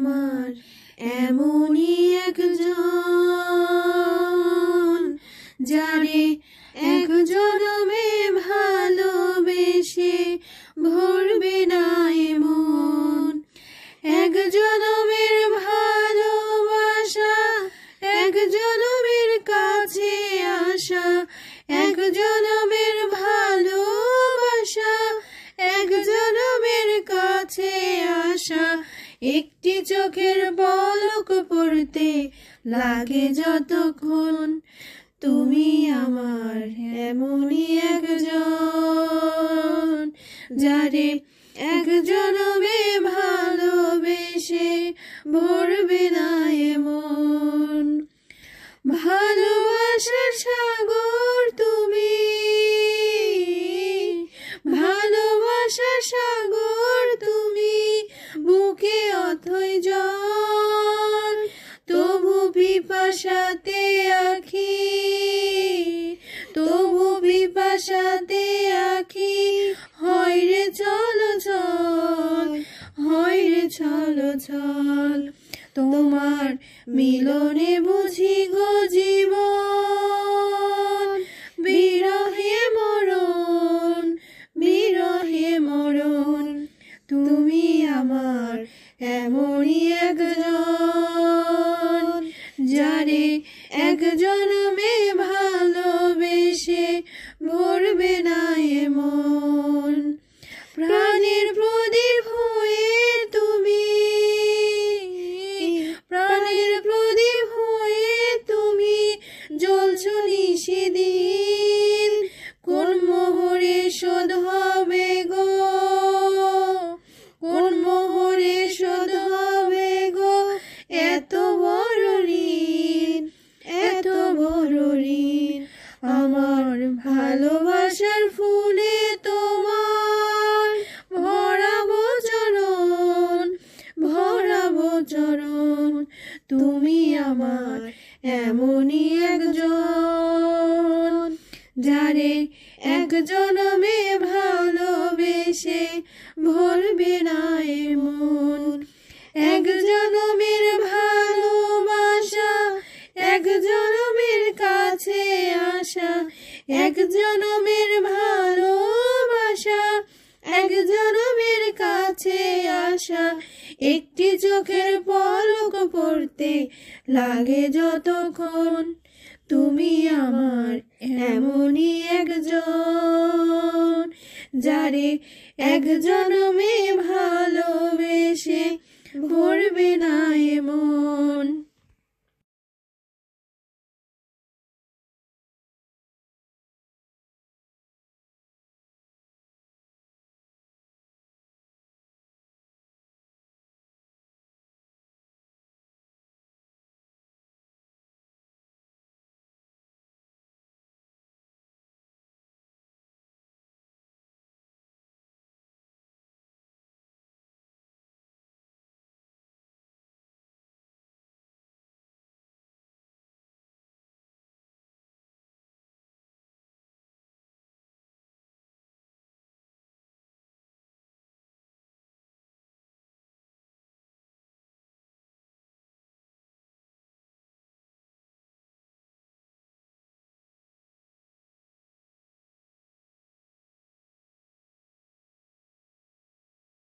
আমার, এমনই একজন যারে এক জনমে ভালোবেসে ভরবে না এমন। এক জনমের ভালোবাসা এক জনমের কাছে আসা একটি চোখের বলক পড়তে লাগে যতক্ষণ। তুমি আমার এমনই একজন যারে এক ছল চল তোমার মিলনে বুঝি গো জীবন। বিরহে মরণ বিরহে মরণ তুমি আমার এমনই নিশিদিন কোন মোহরে শোধ হবে গো? কোন মোহরে শোধ হবে গো? এত বড় ঋণ, এত বড় ঋণ। আমার ভালোবাসার ফুলে তোমার ভরাবো চরণ ভরাবো চরণ। তুমি আমার এমনই একজন যারে এক জনমে ভালোবেসে ভরবে না মন। এক জনমের ভালোবাসা এক জনমের কাছে আসা এক জনমের ভালোবাসা এক জনমের কাছে আসা। একটি চোখের পলক পড়তে লাগে যতক্ষণ তুমি আমার এক জনমে ভালোবেসে ভরবে না